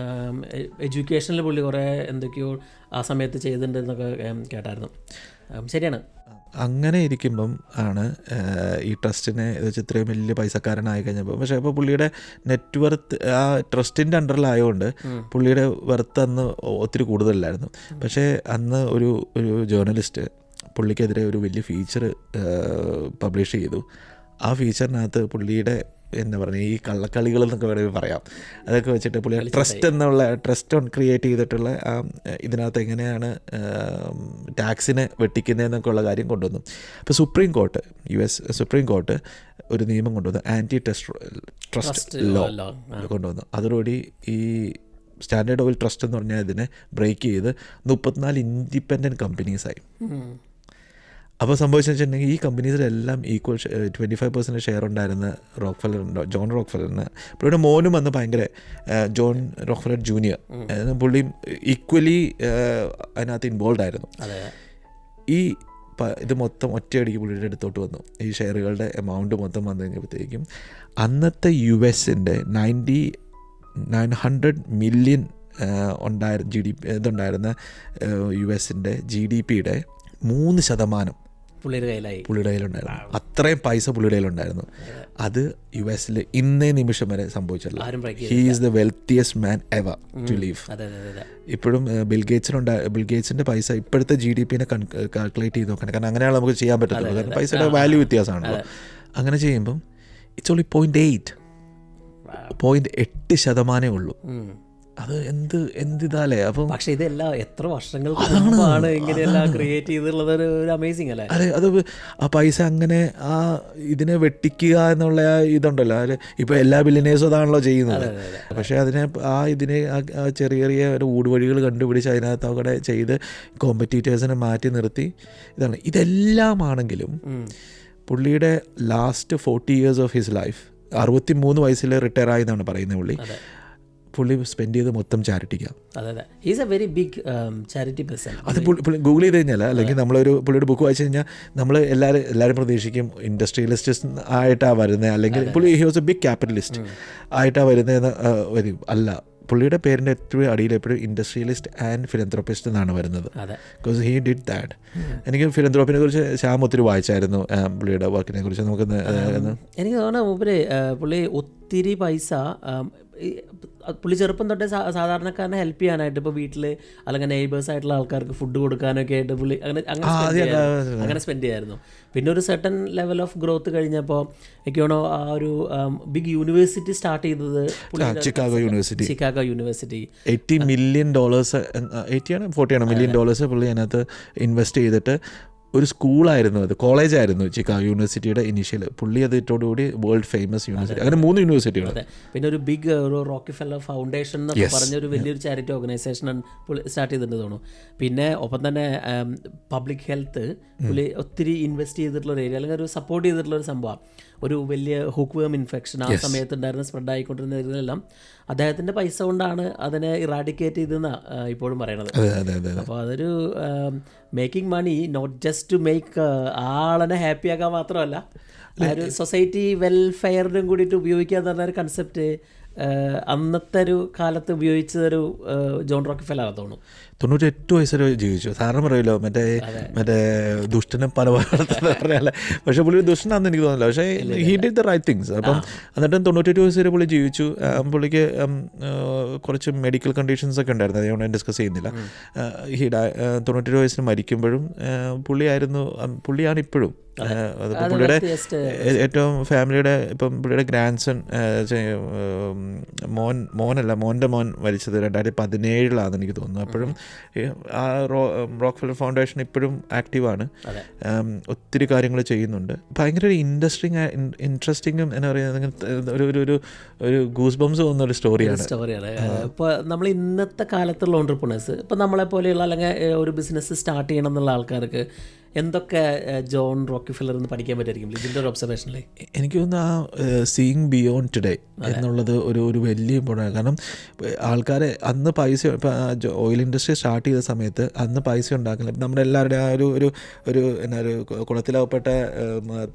എഡ്യൂക്കേഷനിൽ പുള്ളി കുറേ എന്തൊക്കെയോ ആ സമയത്ത് ചെയ്തിട്ടുണ്ടെന്നൊക്കെ കേട്ടായിരുന്നു. ശരിയാണ്. അങ്ങനെ ഇരിക്കുമ്പം ആണ് ഈ ട്രസ്റ്റിനെ വെച്ച് ഇത്രയും വലിയ പൈസക്കാരനായി കഴിഞ്ഞപ്പോൾ പക്ഷേ അപ്പോൾ പുള്ളിയുടെ നെറ്റ് വർത്ത് ആ ട്രസ്റ്റിന്റെ അണ്ടറിലായതുകൊണ്ട് പുള്ളിയുടെ വർത്ത് അന്ന് ഒത്തിരി കൂടുതലായിരുന്നു പക്ഷേ അന്ന് ഒരു ഒരു ജേർണലിസ്റ്റ് പുള്ളിക്കെതിരെ ഒരു വലിയ ഫീച്ചർ പബ്ലിഷ് ചെയ്തു. ആ ഫീച്ചറിനകത്ത് പുള്ളിയുടെ എന്താ പറയുക ഈ കള്ളക്കളികൾ എന്നൊക്കെ വേണമെങ്കിൽ പറയാം. അതൊക്കെ വെച്ചിട്ട് പുള്ളി ട്രസ്റ്റ് എന്നുള്ള ട്രസ്റ്റ് ഓൺ ക്രിയേറ്റ് ചെയ്തിട്ടുള്ള ആ ഇതിനകത്ത് എങ്ങനെയാണ് ടാക്സിനെ വെട്ടിക്കുന്നതെന്നൊക്കെ ഉള്ള കാര്യം കൊണ്ടുവന്നു. അപ്പോൾ supreme court U S supreme court ഒരു നിയമം കൊണ്ടുവന്നു. ആന്റി ട്രസ്റ്റ് ട്രസ്റ്റ് ലോ കൊണ്ടുവന്നു. അതോടുകൂടി ഈ സ്റ്റാൻഡേർഡ് ഓയിൽ ട്രസ്റ്റ് എന്ന് പറഞ്ഞാൽ ഇതിനെ ബ്രേക്ക് ചെയ്ത് മുപ്പത്തിനാല് ഇൻഡിപെൻഡന്റ് കമ്പനീസായി. അപ്പോൾ സംഭവിച്ചെന്ന് വെച്ചിട്ടുണ്ടെങ്കിൽ ഈ കമ്പനീസിലെല്ലാം equal twenty five percent share ഉണ്ടായിരുന്ന റോക്ക് ഉണ്ടോ? ജോൺ റോക്ക് ഫെലറിന് പുള്ളിയുടെ മോനും വന്ന് ഭയങ്കര ജോൺ റോക്ക് ഫെലർ ജൂനിയർ പുള്ളിയും ഈക്വലി അതിനകത്ത് ഇൻവോൾവ് ആയിരുന്നു. അതെ. ഈ ഇത് മൊത്തം ഒറ്റയടിക്ക് പുള്ളിയുടെ അടുത്തോട്ട് വന്നു. ഈ ഷെയറുകളുടെ എമൗണ്ട് മൊത്തം വന്നു കഴിഞ്ഞപ്പോഴത്തേക്കും അന്നത്തെ യു എസിന്റെ നയന്റി നയൻ ഹൺഡ്രഡ് മില്യൺ ഉണ്ടായിരുന്ന ജി ഡി പി ഇതുണ്ടായിരുന്ന യു എസിന്റെ ജി ഡി പിയുടെ മൂന്ന് ശതമാനം പുള്ളിയുടെ കയ്യിലായി. പുള്ളിയുടെ കയ്യിലുണ്ടായിരുന്നു. അത്രയും പൈസ പുള്ളിയുടെ കയ്യിലുണ്ടായിരുന്നു. അത്. യു എസിൽ ഇന്നേ നിമിഷം വരെ സംഭവിച്ചിട്ടില്ല ആരും he is the wealthiest man ever to live ഇപ്പോഴും ബിൽ ഗേറ്റ്സിനുണ്ട ബിൽ പൈസ ഇപ്പോഴത്തെ ജി ഡി പിനെ കാൽക്കുലേറ്റ് ചെയ്ത് നോക്കണം. കാരണം അങ്ങനെയാണ് നമുക്ക് ചെയ്യാൻ പറ്റത്തുള്ളൂ. കാരണം പൈസയുടെ വാല്യൂ വ്യത്യാസമാണല്ലോ. അങ്ങനെ ചെയ്യുമ്പം it's only point eight point എട്ട് ശതമാനമേ ഉള്ളൂ. അത് എന്ത് എന്തിതാലേ? അപ്പം പക്ഷെ ഇതെല്ലാം എത്ര വർഷങ്ങൾക്ക് മുമ്പാണ് ഇങ്ങനെയെല്ലാം ക്രിയേറ്റ് ചെയ്തിട്ടുള്ളത് ഒരു അമേസിങ് അല്ലേ? അതെ അത് ആ പൈസ അങ്ങനെ ആ ഇതിനെ വെട്ടിക്കുക എന്നുള്ള ആ ഇതുണ്ടല്ലോ. അതിൽ ഇപ്പോൾ എല്ലാ ബില്ലിനേഴ്സും അതാണല്ലോ ചെയ്യുന്നത്. പക്ഷേ അതിനെ ആ ഇതിനെ ആ- ചെറിയ ചെറിയ ഒരു ഊടുവഴികൾ കണ്ടുപിടിച്ച് അതിനകത്ത് അവിടെ ചെയ്ത് കോമ്പറ്റീറ്റേഴ്സിനെ മാറ്റി നിർത്തി. ഇതാണ്. ഇതെല്ലാം ആണെങ്കിലും പുള്ളിയുടെ last forty years of his life അറുപത്തി മൂന്ന് വയസ്സിൽ റിട്ടയർ ആയെന്നാണ് പറയുന്നത് പുള്ളി. പുള്ളി സ്പെൻഡ് ചെയ്ത് മൊത്തം ചാരിറ്റിക്കാണ് അതെ അതെ ഗൂഗിൾ ചെയ്ത് കഴിഞ്ഞാൽ അല്ലെങ്കിൽ നമ്മളൊരു പുള്ളിയുടെ ബുക്ക് വായിച്ചു കഴിഞ്ഞാൽ നമ്മൾ എല്ലാവരും എല്ലാവരും പ്രതീക്ഷിക്കും ഇൻഡസ്ട്രിയലിസ്റ്റ് ആയിട്ടാണ് വരുന്നത് അല്ലെങ്കിൽ പുള്ളി he was a big capitalist ആയിട്ടാണ് വരുന്നതെന്ന് വരും അല്ല. പുള്ളിയുടെ പേരിന്റെ ഏറ്റവും അടിയിൽ എപ്പോഴും ഇൻഡസ്ട്രിയലിസ്റ്റ് ആൻഡ് ഫിലന്ത്രോപ്പിസ്റ്റ് എന്നാണ് വരുന്നത്. ബിക്കോസ് ഹീ ഡിഡ് ദാറ്റ് എനിക്ക് ഫിലന്ത്രോപ്പിനെ കുറിച്ച് ശ്യാം ഒത്തിരി വായിച്ചായിരുന്നു പുള്ളിയുടെ വർക്കിനെ കുറിച്ച് നമുക്ക് എനിക്ക് തോന്നുന്നു പുള്ളി ഒത്തിരി പൈസ പുള്ളി ചെറുപ്പം തൊട്ടേ സാധാരണക്കാരനെ ഹെൽപ്പ് ചെയ്യാനായിട്ട് ഇപ്പോൾ വീട്ടിൽ അല്ലെങ്കിൽ നെയ്ബേഴ്സ് ആയിട്ടുള്ള ആൾക്കാർക്ക് ഫുഡ് കൊടുക്കാനൊക്കെ ആയിട്ട് പുള്ളി അങ്ങനെ അങ്ങനെ അങ്ങനെ സ്പെൻഡ് ചെയ്യായിരുന്നു. പിന്നെ ഒരു സെർട്ടൺ ലെവൽ ഓഫ് ഗ്രോത്ത് കഴിഞ്ഞപ്പോൾ എനിക്ക് തോന്നുന്നു ആ ഒരു ബിഗ് യൂണിവേഴ്സിറ്റി സ്റ്റാർട്ട് ചെയ്തത് Chicago university Chicago university eighty million dollars eighty ആണ് ഫോർട്ടി ആണ് മില്യൺ ഡോളേഴ്സ് പുള്ളി അതിനകത്ത് ഇൻവെസ്റ്റ് ചെയ്തിട്ട് ഒരു സ്കൂളായിരുന്നു അത് കോളേജായിരുന്നു ചിക്കാഗോ യൂണിവേഴ്സിറ്റിയുടെ ഇനീഷ്യൽ പുള്ളി അതിട്ടോടുകൂടി വേൾഡ് ഫേമസ് യൂണിവേഴ്സിറ്റി അങ്ങനെ മൂന്ന് യൂണിവേഴ്സിറ്റികളാണ് പിന്നെ ഒരു ബിഗ് ഒരു റോക്കി ഫെല്ലർ ഫൗണ്ടേഷൻ എന്നൊക്കെ പറഞ്ഞ ഒരു വലിയൊരു ചാരിറ്റി ഓർഗനൈസേഷൻ സ്റ്റാർട്ട് ചെയ്തിട്ടുണ്ട് തോന്നുന്നു. പിന്നെ ഒപ്പം തന്നെ പബ്ലിക് ഹെൽത്ത് പുള്ളി ഒത്തിരി ഇൻവെസ്റ്റ് ചെയ്തിട്ടുള്ള ഒരു ഏരിയ അല്ലെങ്കിൽ ഒരു സപ്പോർട്ട് ചെയ്തിട്ടുള്ള ഒരു സംഭവം. ഒരു വലിയ ഹുക്ക് വേം ഇൻഫെക്ഷൻ ആ സമയത്ത് ഉണ്ടായിരുന്ന സ്പ്രെഡ് ആയിക്കൊണ്ടിരുന്ന ഇതിലെല്ലാം അദ്ദേഹത്തിന്റെ പൈസ കൊണ്ടാണ് അതിനെ ഇറാഡിക്കേറ്റ് ചെയ്തെന്നാണ് ഇപ്പോഴും പറയണത്. അപ്പോൾ അതൊരു making money not just to make ആളെ ഹാപ്പിയാക്കാൻ മാത്രമല്ല ഒരു സൊസൈറ്റി വെൽഫെയറിനും കൂടിയിട്ട് ഉപയോഗിക്കുക എന്ന് പറഞ്ഞ ഒരു കൺസെപ്റ്റ് അന്നത്തെ ഒരു കാലത്ത് ഉപയോഗിച്ചതൊരു ജോൺ റോക്കി ഫെലാണെന്ന് തോന്നുന്നു. തൊണ്ണൂറ്റെട്ട് വയസ്സ് വരെ ജീവിച്ചു. സാറിന് പറയുമല്ലോ മറ്റേ മറ്റേ ദുഷ്ടനും പല പറഞ്ഞാലേ പക്ഷെ പുള്ളി ഒരു ദുഷ്ടനാണെന്ന് എനിക്ക് തോന്നുന്നില്ല. പക്ഷേ he did the right things അപ്പം എന്നിട്ടും തൊണ്ണൂറ്റെട്ട് വയസ്സ് വരെ പുള്ളി ജീവിച്ചു. പുള്ളിക്ക് കുറച്ച് മെഡിക്കൽ കണ്ടീഷൻസ് ഒക്കെ ഉണ്ടായിരുന്നു. അത് ഞാൻ ഡിസ്കസ് ചെയ്യുന്നില്ല. ഹി തൊണ്ണൂറ്റെട്ട് വയസ്സിന് മരിക്കുമ്പോഴും പുള്ളിയായിരുന്നു പുള്ളിയാണ് ഇപ്പോഴും. അതിപ്പോൾ പുള്ളിയുടെ ഏറ്റവും ഫാമിലിയുടെ ഇപ്പം പുള്ളിയുടെ ഗ്രാൻഡ് സൺ മോൻ മോനല്ല മോന്റെ മോൻ മരിച്ചത് രണ്ടായിരത്തി പതിനേഴിലാണെന്ന് എനിക്ക് തോന്നുന്നു. അപ്പോഴും ആ റോ റോക്ക് ഫെല്ലർ ഫൗണ്ടേഷൻ ഇപ്പോഴും ആക്റ്റീവാണ്. ഒത്തിരി കാര്യങ്ങൾ ചെയ്യുന്നുണ്ട്. ഭയങ്കര ഒരു ഇൻട്രസ്റ്റിംഗ് ഇൻട്രസ്റ്റിങ്ങും എന്താ പറയുക ഒരു ഒരു ഒരു ഒരു ഗൂസ് ബംസ് തോന്നുന്ന ഒരു സ്റ്റോറിയാണ് സ്റ്റോറിയാണ് ഇപ്പോൾ നമ്മൾ ഇന്നത്തെ കാലത്തുള്ള ഓണ്ടർപ്രണേഴ്സ് ഇപ്പോൾ നമ്മളെ പോലെയുള്ള അല്ലെങ്കിൽ ഒരു ബിസിനസ് സ്റ്റാർട്ട് ചെയ്യണം എന്നുള്ള ആൾക്കാർക്ക് എന്തൊക്കെ ജോൺ റോക്കി ഫില്ലർ എന്ന് പഠിക്കാൻ പറ്റുമായിരിക്കും ഇതിന്റെ ഒരു ഒബ്സർവേഷനിൽ എനിക്ക് തോന്നുന്നു ആ സീയിങ് ബിയോണ്ട് ടുഡേ എന്നുള്ളത് ഒരു ഒരു വലിയ ഇമ്പോർട്ടന്റ് കാരണം ആൾക്കാരെ അന്ന് പൈസ ഇപ്പോൾ ഓയിൽ ഇൻഡസ്ട്രി സ്റ്റാർട്ട് ചെയ്ത സമയത്ത് അന്ന് പൈസ ഉണ്ടാക്കില്ല ഇപ്പം നമ്മുടെ എല്ലാവരുടെ ആ ഒരു ഒരു ഒരു എന്നാ ഒരു കുളത്തിലകപ്പെട്ട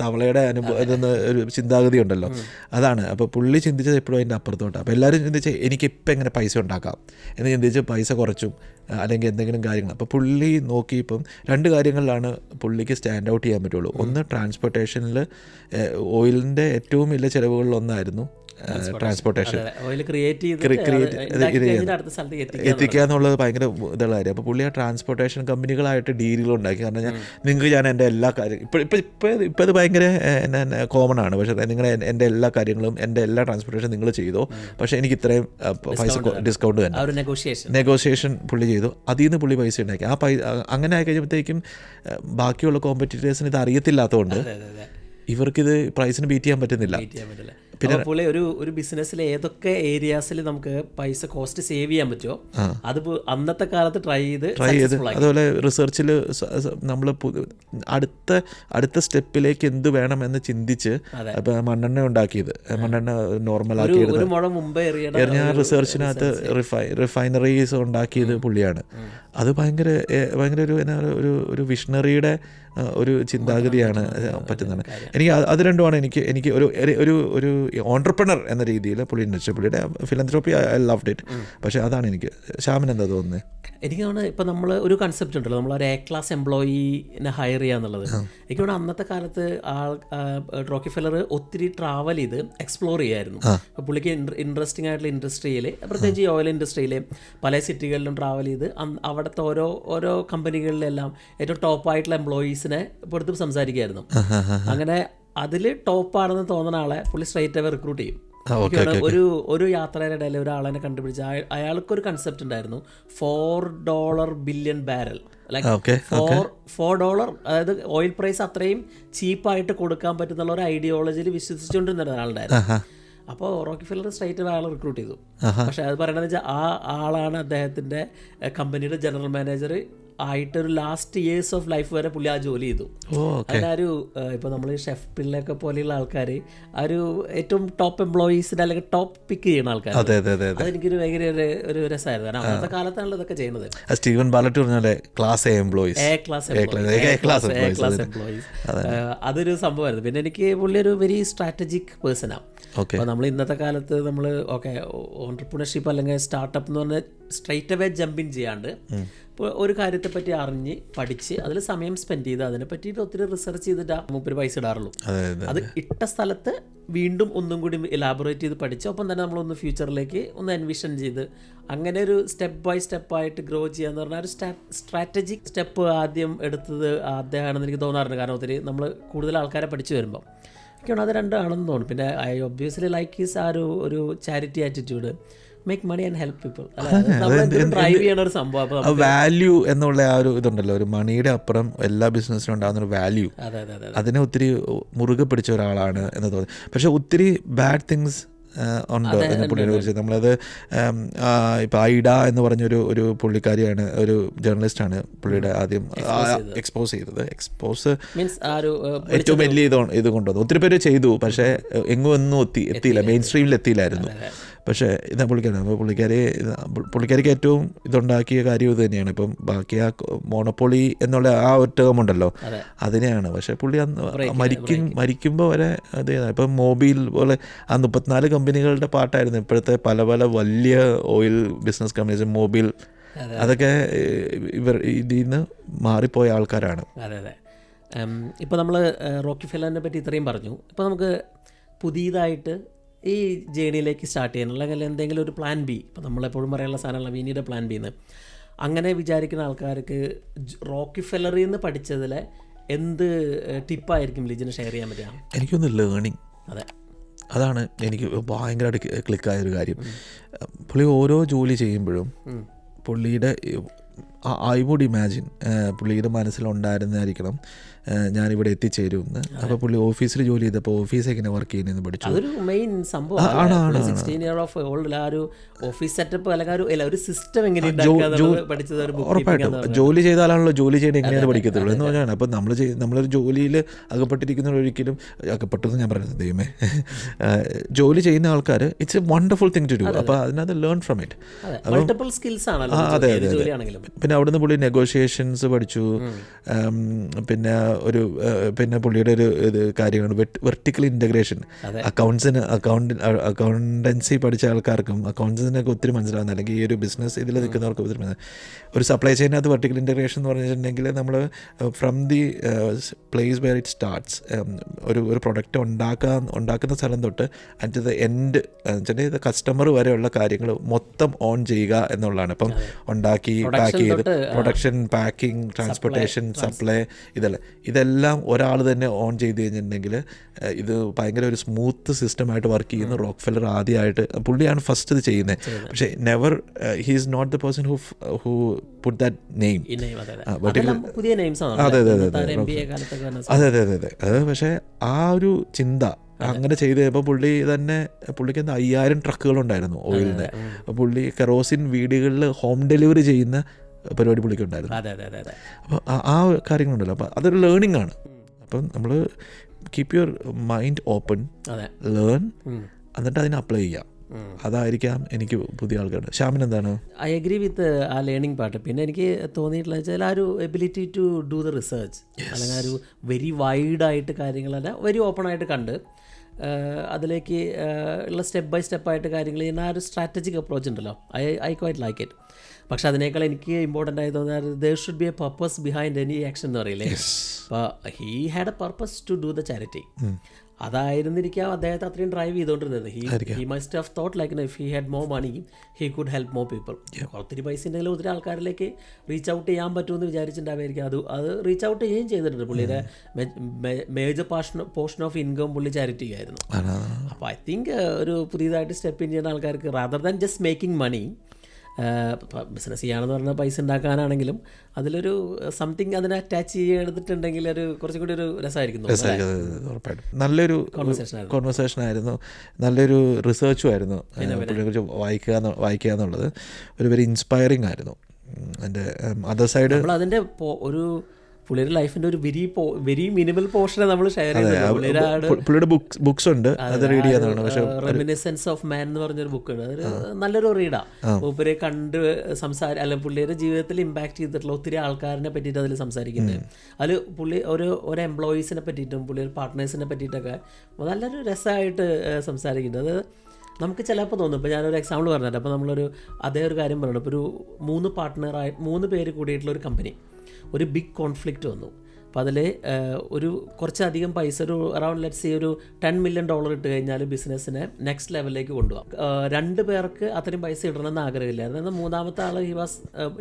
തവളയുടെ അനുഭവം ഇതെന്ന് ഒരു ചിന്താഗതി ഉണ്ടല്ലോ. അതാണ്. അപ്പോൾ പുള്ളി ചിന്തിച്ചത് എപ്പോഴും അതിന്റെ അപ്പുറത്തോട്ട്. അപ്പോൾ എല്ലാവരും ചിന്തിച്ച് എനിക്കിപ്പോൾ എങ്ങനെ പൈസ ഉണ്ടാക്കാം? എന്ന് ചിന്തിച്ച് പൈസ കുറച്ചും അല്ലെങ്കിൽ എന്തെങ്കിലും കാര്യങ്ങൾ. അപ്പോൾ പുള്ളി നോക്കി ഇപ്പം രണ്ട് കാര്യങ്ങളിലാണ് പുള്ളിക്ക് സ്റ്റാൻഡ് ഔട്ട് ചെയ്യാൻ പറ്റുള്ളൂ. ഒന്ന് ട്രാൻസ്പോർട്ടേഷനിൽ ഓയിലിന്റെ ഏറ്റവും വലിയ ചിലവുകളിൽ ഒന്നായിരുന്നു ട്രാൻസ്പോർട്ടേഷൻ ക്രിയേറ്റ് എത്തിക്കുക എന്നുള്ളത് ഭയങ്കര ഇതുള്ള കാര്യം. അപ്പോൾ പുള്ളി ആ ട്രാൻസ്പോർട്ടേഷൻ കമ്പനികളായിട്ട് ഡീലുകൾ ഉണ്ടാക്കി. കാരണം ഞാൻ നിങ്ങൾക്ക് ഞാൻ എന്റെ എല്ലാ കാര്യം ഇപ്പോൾ ഇപ്പോൾ ഇപ്പോൾ ഇപ്പോൾ ഇത് ഭയങ്കര കോമൺ ആണ്. പക്ഷേ നിങ്ങൾ എന്റെ എല്ലാ കാര്യങ്ങളും എന്റെ എല്ലാ ട്രാൻസ്പോർട്ടേഷൻ നിങ്ങൾ ചെയ്തോ. പക്ഷേ എനിക്ക് ഇത്രയും പൈസ ഡിസ്കൗണ്ട് തന്നെ. നെഗോഷിയേഷൻ പുള്ളി ചെയ്തു. അതിൽ നിന്ന് പുള്ളി പൈസ ഉണ്ടാക്കി. ആ പൈസ അങ്ങനെ ആയി കഴിയുമ്പോഴത്തേക്കും ബാക്കിയുള്ള കോമ്പറ്റീറ്റേഴ്സിന് ഇത് അറിയത്തില്ലാത്തതുകൊണ്ട് ഇവർക്കിത് പ്രൈസിന് ബീറ്റ് ചെയ്യാൻ പറ്റുന്നില്ല. പിന്നെ പുള്ളി ഒരു ഒരു ബിസിനസ്സിലെ ഏതൊക്കെ ഏരിയാസിൽ നമുക്ക് പൈസ കോസ്റ്റ് സേവ് ചെയ്യാൻ പറ്റുമോ അത് അന്നത്തെ കാലത്ത് ട്രൈ ചെയ്ത് ട്രൈ ചെയ്ത്. അതുപോലെ റിസർച്ചിൽ നമ്മൾ അടുത്ത അടുത്ത സ്റ്റെപ്പിലേക്ക് എന്ത് വേണമെന്ന് ചിന്തിച്ച് അപ്പോൾ മണ്ണെണ്ണ ഉണ്ടാക്കിയത്. മണ്ണെണ്ണ നോർമൽ ആക്കിയത് എറിഞ്ഞ റിസർച്ചിനകത്ത് റിഫൈ റിഫൈനറീസ് ഉണ്ടാക്കിയത് പുള്ളിയാണ്. അത് ഭയങ്കര ഭയങ്കര ഒരു എന്നാ ഒരു- ഒരു വിഷണറിയുടെ ഒരു ചിന്താഗതിയാണ് പറ്റുന്നത്. എനിക്ക് അത് രണ്ടുമാണ് എനിക്ക് എനിക്ക് ഒരു ഒരു- ഒരു ഓണ്ടർപ്രണർ എന്ന രീതിയിൽ പുള്ളി പുള്ളിയുടെ ഫിലന്ത്രോപ്പി ഐ ലവ് ഇറ്റ് പക്ഷേ അതാണ് എനിക്ക്. ശ്യാമിന് എന്താ തോന്നുന്നത് എനിക്ക് തോന്നുന്നത് ഇപ്പം നമ്മൾ ഒരു കൺസെപ്റ്റ് ഉണ്ടല്ലോ നമ്മൾ ഒരു എ ക്ലാസ് എംപ്ലോയിനെ ഹയർ ചെയ്യുക എന്നുള്ളത്. എനിക്ക് തോന്നുന്നു അന്നത്തെ കാലത്ത് ആൾ റോക്കി ഫെല്ലർ ഒത്തിരി ട്രാവൽ ചെയ്ത് എക്സ്പ്ലോർ ചെയ്യായിരുന്നു അപ്പോൾ പുള്ളിക്ക് ഇൻട്രസ്റ്റിംഗ് ആയിട്ടുള്ള ഇൻഡസ്ട്രിയിൽ പ്രത്യേകിച്ച് ഈ ഓയിൽ ഇൻഡസ്ട്രിയിൽ പല സിറ്റികളിലും ട്രാവൽ ചെയ്ത് അവിടുത്തെ ഓരോ ഓരോ കമ്പനികളിലെല്ലാം ഏറ്റവും ടോപ്പായിട്ടുള്ള എംപ്ലോയീസിനെ പുറത്ത് സംസാരിക്കുകയായിരുന്നു. അങ്ങനെ അതിൽ ടോപ്പാണെന്ന് തോന്നുന്ന ആളെ പുള്ളി സ്ട്രൈറ്റ് അവേ റിക്രൂട്ട് ചെയ്യും. ഒരു ഒരു യാത്രയുടെ ഇടയിൽ ഒരാളെ കണ്ടുപിടിച്ച അയ- അയാൾക്കൊരു കൺസെപ്റ്റ് ഉണ്ടായിരുന്നു. Four dollar billion barrel like four four dollar അതായത് ഓയിൽ പ്രൈസ് അത്രയും ചീപ്പായിട്ട് കൊടുക്കാൻ പറ്റുന്ന ഒരു ഐഡിയോളജിയിൽ വിശ്വസിച്ചുകൊണ്ടിരുന്ന ഒരാളുണ്ടായിരുന്നു അപ്പോൾ റോക്കി ഫില്ലർ സ്ട്രൈറ്റ് അയാൾ റിക്രൂട്ട് ചെയ്തു. പക്ഷെ അത് പറയണത് വെച്ചാൽ ആ ആളാണ് അദ്ദേഹത്തിന്റെ കമ്പനിയുടെ ജനറൽ മാനേജർ ആയിട്ടൊരു ലാസ്റ്റ് ഇയേഴ്സ് ഓഫ് ലൈഫ് വരെ പുള്ളി ആ ജോലി ചെയ്തു. ഒരു ഇപ്പോൾ നമ്മൾ ഷെഫ് പിള്ളയൊക്കെ പോലെയുള്ള ആൾക്കാർ ആ ഒരു ഏറ്റവും ടോപ്പ് എംപ്ലോയീസിന്റെ അല്ലെങ്കിൽ ടോപ്പ് പിക്ക് ചെയ്യുന്ന ആൾക്കാർ അതെ അതെ അതെ അതെ. അതെനിക്കൊരു ഭയങ്കര ഒരു ഒരു രസമായിരുന്നു. കാരണം അന്നത്തെ കാലത്താണല്ലോ ഇതൊക്കെ ചെയ്യുന്നത്. സ്റ്റീവൻ ബാലറ്റ് പറഞ്ഞാലേ class A employees A class class employees അതൊരു സംഭവമായിരുന്നു. പിന്നെ എനിക്ക് പുള്ളി ഒരു വെരി സ്ട്രാറ്റജിക് പേഴ്സണാണ് അപ്പൊ അപ്പോൾ നമ്മൾ ഇന്നത്തെ കാലത്ത് നമ്മൾ ഓക്കെ ഓണ്ടർപ്രണർഷിപ്പ് അല്ലെങ്കിൽ സ്റ്റാർട്ടപ്പ് എന്ന് പറഞ്ഞാൽ സ്ട്രൈറ്റ് അവേ ജമ്പിൻ ചെയ്യാണ്ട് ഒരു കാര്യത്തെപ്പറ്റി അറിഞ്ഞ് പഠിച്ച് അതിൽ സമയം സ്പെൻഡ് ചെയ്ത് അതിനെ പറ്റിയിട്ട് ഒത്തിരി റിസർച്ച് ചെയ്തിട്ട് മൂപ്പര് പൈസ ഇടാറുള്ളൂ. അതെ ഇട്ട സ്ഥലത്ത് വീണ്ടും ഒന്നും കൂടി ഇലാബറേറ്റ് ചെയ്ത് പഠിച്ച് ഒപ്പം തന്നെ നമ്മളൊന്ന് ഫ്യൂച്ചറിലേക്ക് ഒന്ന് എൻവിഷൻ ചെയ്ത് അങ്ങനെ ഒരു സ്റ്റെപ്പ് ബൈ സ്റ്റെപ്പ് ആയിട്ട് ഗ്രോ ചെയ്യാന്ന് പറഞ്ഞാൽ ഒരു സ്ട്രാറ്റജിക് സ്റ്റെപ്പ് ആദ്യം എടുത്തത് അദ്ദേഹമാണെന്ന് എനിക്ക് തോന്നാറുണ്ട്. കാരണം ഒത്തിരി നമ്മൾ കൂടുതൽ ആൾക്കാരെ പഠിച്ചു വരുമ്പോൾ ഒക്കെയാണ് അത് രണ്ടാണെന്ന് തോന്നുന്നു. പിന്നെ ഐ ഒബ്വിയസ്ലി ലൈക്ക് ഈസ് ആ ഒരു ഒരു charity attitude make money and help people drive ചെയ്യണ ഒരു സംഭവം. വാല്യൂ എന്നുള്ള ആ ഒരു ഇതുണ്ടല്ലോ ഒരു മണിയുടെ അപ്പുറം എല്ലാ ബിസിനസ്സിനും ഉണ്ടാകുന്ന ഒരു വാല്യൂ അതെ അതെ അതെ അതിനെ ഒത്തിരി മുറുകെ പിടിച്ച ഒരാളാണ് എന്ന് തോന്നി പക്ഷെ ഒത്തിരി ബാഡ് തിങ്സ് ഉണ്ട് എന്ന് പുള്ളിയെ കുറിച്ച് നമ്മളത് ഇപ്പോൾ ഐഡ എന്ന് പറഞ്ഞൊരു ഒരു പുള്ളിക്കാരിയാണ് ഒരു ജേർണലിസ്റ്റാണ് പുള്ളിയുടെ ആദ്യം എക്സ്പോസ് ചെയ്തത്. എക്സ്പോസ് മീൻസ് ആ ഒരു ഏറ്റവും വലിയ ഇത് ഇത് കൊണ്ടുവന്നു ഒത്തിരി പേര് ചെയ്തു പക്ഷേ എങ്ങും ഒന്നും എത്തി എത്തിയില്ല. മെയിൻ സ്ട്രീമിൽ എത്തിയില്ലായിരുന്നു. പക്ഷേ ഇതാ പുള്ളിക്കാരി അപ്പോൾ പുള്ളിക്കാരി പുള്ളിക്കാരിക്ക് ഏറ്റവും ഇതുണ്ടാക്കിയ കാര്യം ഇത് തന്നെയാണ്. ഇപ്പം ബാക്കി ആ മോണപ്പൊളി എന്നുള്ള ആ അതെ. അതിനെയാണ്. പക്ഷേ പുള്ളി അന്ന് മരിക്കും മരിക്കുമ്പോൾ വരെ അത്. ഇപ്പം മൊബൈൽ പോലെ ആ മുപ്പത്തിനാല് കമ്പനികളുടെ പാട്ടായിരുന്നു ഇപ്പോഴത്തെ പല പല വലിയ ഓയിൽ ബിസിനസ് കമ്പനീസ് മൊബൈൽ. അതൊക്കെ ഇവർ ഇതിൽ നിന്ന് മാറിപ്പോയ ആൾക്കാരാണ്. അതെ അതെ. ഇപ്പോൾ നമ്മൾ റോക്കി ഫെല്ലറിനെ പറ്റി ഇത്രയും പറഞ്ഞു. ഇപ്പോൾ നമുക്ക് പുതിയതായിട്ട് ഈ ജേണിയിലേക്ക് സ്റ്റാർട്ട് ചെയ്യാൻ അല്ലെങ്കിൽ എന്തെങ്കിലും ഒരു പ്ലാൻ ബി ഇപ്പോൾ നമ്മളെപ്പോഴും പറയാനുള്ള സാധനമല്ല വീനിയുടെ പ്ലാൻ ബി എന്ന്. അങ്ങനെ വിചാരിക്കുന്ന ആൾക്കാർക്ക് റോക്കി ഫെല്ലറിൽ നിന്ന് പഠിച്ചതിലെ എന്ത് ടിപ്പായിരിക്കും ലിജിന് ഷെയർ ചെയ്യാൻ പറ്റുക? എനിക്കൊന്ന് ലേണിംഗ് അതെ. അതാണ് എനിക്ക് ഭയങ്കരമായിട്ട് ക്ലിക്കായൊരു കാര്യം. പുള്ളി ഓരോ ജോലി ചെയ്യുമ്പോഴും പുള്ളിയുടെ ഐ വുഡ് ഇമാജിൻ പുള്ളിയുടെ മനസ്സിലുണ്ടായിരുന്നായിരിക്കണം ഞാനിവിടെ എത്തിച്ചേരുമെന്ന് അപ്പോൾ പുള്ളി ഓഫീസിൽ ജോലി ചെയ്തപ്പോൾ ഓഫീസ് എങ്ങനെ വർക്ക് ചെയ്യുന്നതെന്ന് പഠിച്ചു. അതൊരു മെയിൻ സംഭവം സിക്സ്റ്റീൻ ഇയർ ഓഫ് ഓൾഡ് ആ ഒരു ഓഫീസ് സെറ്റപ്പ് അല്ലെങ്കിൽ ഒരു സിസ്റ്റം എങ്ങനെ ഉറപ്പായിട്ടും. ജോലി ചെയ്ത ആളാണല്ലോ ജോലി ചെയ്യണ എങ്ങനെയാണ് പഠിക്കത്തുള്ളൂ എന്ന് പറഞ്ഞാണ്. അപ്പോൾ നമ്മൾ നമ്മളൊരു ജോലിയിൽ അകപ്പെട്ടിരിക്കുന്ന ഒരിക്കലും അകപ്പെട്ടെന്ന് ഞാൻ പറയുന്നത് ദൈവമേ. ജോലി ചെയ്യുന്ന ആൾക്കാർ it's a wonderful thing to do അപ്പോൾ അതിനകത്ത് learn from it multiple skills ആണല്ലോ അതെ, അതെ. പിന്നെ അവിടുന്ന് പുള്ളി നെഗോഷിയേഷൻസ് പഠിച്ചു. പിന്നെ ഒരു പിന്നെ പുള്ളിയുടെ ഒരു ഇത് കാര്യമാണ് വെർട്ടിക്കൽ ഇന്റഗ്രേഷൻ അക്കൗണ്ട്സിന് അക്കൗണ്ട് അക്കൗണ്ടൻസി പഠിച്ച ആൾക്കാർക്കും അക്കൗണ്ട്സിനൊക്കെ ഒത്തിരി മനസ്സിലാവുന്ന അല്ലെങ്കിൽ ഈ ഒരു ബിസിനസ് ഇതിൽ നിൽക്കുന്നവർക്ക് ഒത്തിരി മനസ്സിലാവും. ഒരു സപ്ലൈ ചെയിനകത്ത് വെർട്ടിക്കൽ ഇന്റഗ്രേഷൻ എന്ന് പറഞ്ഞിട്ടുണ്ടെങ്കിൽ നമ്മൾ from the place where it starts ഒരു ഒരു പ്രൊഡക്റ്റ് ഉണ്ടാക്കാൻ ഉണ്ടാക്കുന്ന സ്ഥലം തൊട്ട് അറ്റ് ദ എൻഡ് വെച്ചിട്ടുണ്ടെങ്കിൽ കസ്റ്റമർ വരെയുള്ള കാര്യങ്ങൾ മൊത്തം ഓൺ ചെയ്യുക എന്നുള്ളതാണ്. ഇപ്പം ഉണ്ടാക്കി പാക്ക് ചെയ്ത് പ്രൊഡക്ഷൻ പാക്കിംഗ് ട്രാൻസ്പോർട്ടേഷൻ സപ്ലൈ ഇതെല്ലാം. ഇതെല്ലാം ഒരാൾ തന്നെ ഓൺ ചെയ്ത് കഴിഞ്ഞിട്ടുണ്ടെങ്കിൽ ഇത് ഭയങ്കര ഒരു സ്മൂത്ത് സിസ്റ്റമായിട്ട് വർക്ക് ചെയ്യുന്ന റോക്ക് ഫെല്ലർ ആദ്യമായിട്ട് പുള്ളിയാണ് ഫസ്റ്റ് ഇത് ചെയ്യുന്നത്. പക്ഷേ never he's not the person who who put that name അതെ, അതെ. അതെ, അതെ, അതെ, അതെ അതെ അതെ പക്ഷേ ആ ഒരു ചിന്ത അങ്ങനെ ചെയ്ത് കഴിയുമ്പോൾ പുള്ളി തന്നെ പുള്ളിക്ക് എന്താ അയ്യായിരം ട്രക്കുകളുണ്ടായിരുന്നു അപ്പോൾ പുള്ളി കെറോസിൻ വീടുകളിൽ ഹോം ഡെലിവറി ചെയ്യുന്ന പരിപാടി പുള്ളിക്ക് ഉണ്ടായിരുന്നു അപ്പോൾ ആ- കാര്യങ്ങളുണ്ടല്ലോ. അപ്പോൾ അതൊരു ലേണിംഗ് ആണ്. അപ്പം നമ്മൾ keep your mind open learn. എന്നിട്ട് അതിനെ അപ്ലൈ ചെയ്യാം. അതായിരിക്കാം എനിക്ക് പുതിയ ആൾക്കാരുടെ. ഷാമിൻ എന്താണ്? ഐ അഗ്രി വിത്ത് ആ ലേണിംഗ് പാർട്ട് പിന്നെ എനിക്ക് തോന്നിയിട്ടുള്ള വെച്ചാൽ ആ ഒരു ability to do the research അല്ലെങ്കിൽ ആ ഒരു വെരി വൈഡായിട്ട് കാര്യങ്ങളല്ല വെരി ഓപ്പൺ ആയിട്ട് കണ്ട് അതിലേക്ക് ഉള്ള സ്റ്റെപ്പ് ബൈ സ്റ്റെപ്പായിട്ട് കാര്യങ്ങൾ ചെയ്യുന്ന ആ ഒരു സ്ട്രാറ്റജിക് അപ്രോച്ച് ഉണ്ടല്ലോ. I I quite like it പക്ഷെ അതിനേക്കാൾ എനിക്ക് ഇമ്പോർട്ടന്റ് ആയി തോന്നുന്നത് there should be a purpose behind any action എന്ന് പറയില്ലേ? അപ്പോൾ he had a purpose to do the charity അതായിരുന്നിരിക്കാം അദ്ദേഹത്തെ അത്രയും ഡ്രൈവ് ചെയ്തുകൊണ്ടിരുന്നത്. He he must have thought like if he had more money he could help more people ഒത്തിരി പൈസ ഉണ്ടെങ്കിൽ ഒത്തിരി ആൾക്കാരിലേക്ക് റീച്ച് ഔട്ട് ചെയ്യാൻ പറ്റുമെന്ന് വിചാരിച്ചിട്ടുണ്ടാവുമായിരിക്കും. അത് അത് റീച്ച് ഔട്ട് ചെയ്യുകയും ചെയ്തിട്ടുണ്ട് പുള്ളിയുടെ major portion portion of income പുള്ളി ചാരിറ്റി ആയിരുന്നു. അപ്പോൾ ഐ തിങ്ക് ഒരു പുതിയതായിട്ട് സ്റ്റെപ്പ് ഇൻ ചെയ്യുന്ന ആൾക്കാർക്ക് rather than just making money business ചെയ്യാണെന്ന് പറഞ്ഞാൽ പൈസ ഉണ്ടാക്കാനാണെങ്കിലും അതിലൊരു സംതിങ് അതിനെ അറ്റാച്ച് ചെയ്തെടുത്തിട്ടുണ്ടെങ്കിൽ ഒരു കുറച്ചും കൂടി ഒരു രസമായിരിക്കും ഉറപ്പായിട്ടും. നല്ലൊരു. കോൺവെർസേഷൻ ആയിരുന്നു. നല്ലൊരു റിസർച്ചും ആയിരുന്നു കുറിച്ച് വായിക്കുക വായിക്കുക എന്നുള്ളത്. ഒരു വെരി ഇൻസ്പയറിംഗ് ആയിരുന്നു. അതിന്റെ അതർ സൈഡ് അതിന്റെ ഒരു പുള്ളിയുടെ ലൈഫിന്റെ ഒരു വെരി വെരി മിനിമൽ പോർഷനെ നമ്മൾ ഷെയർ ചെയ്യുന്നത് പുള്ളിയുടെ ബുക്സ് ബുക്സ് ഉണ്ട്. അത് റീഡ് ചെയ്യാനാണ് പക്ഷെ റെമിനിസെൻസ് ഓഫ് മാൻ എന്ന് പറഞ്ഞൊരു ബുക്കാണ് അതൊരു നല്ലൊരു റീഡാ മൂപ്പരെ കണ്ട് സംസാര അല്ല പുള്ളിയുടെ ജീവിതത്തിൽ ഇമ്പാക്ട് ചെയ്തിട്ടുള്ള ഒത്തിരി ആൾക്കാരിനെ പറ്റിയിട്ട് അതിൽ സംസാരിക്കുന്നത്. അതിൽ പുള്ളി ഒരു ഒരു എംപ്ലോയീസിനെ പറ്റിയിട്ടും പുള്ളിയുടെ പാർട്ട്നേഴ്സിനെ പറ്റിയിട്ടൊക്കെ നല്ലൊരു രസമായിട്ട് സംസാരിക്കുന്നത് അത് നമുക്ക് ചിലപ്പോൾ തോന്നും ഇപ്പോൾ ഞാനൊരു എക്സാമ്പിൾ പറഞ്ഞിട്ട് അപ്പോൾ നമ്മളൊരു അതേ ഒരു കാര്യം പറഞ്ഞു ഇപ്പോൾ ഒരു മൂന്ന് പാർട്ട്ണറായി മൂന്ന് പേര് കൂടിയിട്ടുള്ള ഒരു കമ്പനി ഒരു ബിഗ് കോൺഫ്ലിക്റ്റ് വന്നു. അപ്പോൾ അതിൽ ഒരു കുറച്ചധികം പൈസ ഒരു അറൗണ്ട് ലെറ്റ്സ് ഈ ഒരു ടെൻ മില്യൺ ഡോളർ ഇട്ട് കഴിഞ്ഞാൽ ബിസിനസ്സിനെ നെക്സ്റ്റ് ലെവലിലേക്ക് കൊണ്ടുപോകാം രണ്ട് പേർക്ക് അത്രയും പൈസ ഇടണമെന്ന് ആഗ്രഹമില്ലായിരുന്നു. എന്നാൽ മൂന്നാമത്തെ ആൾ ഈ വാസ്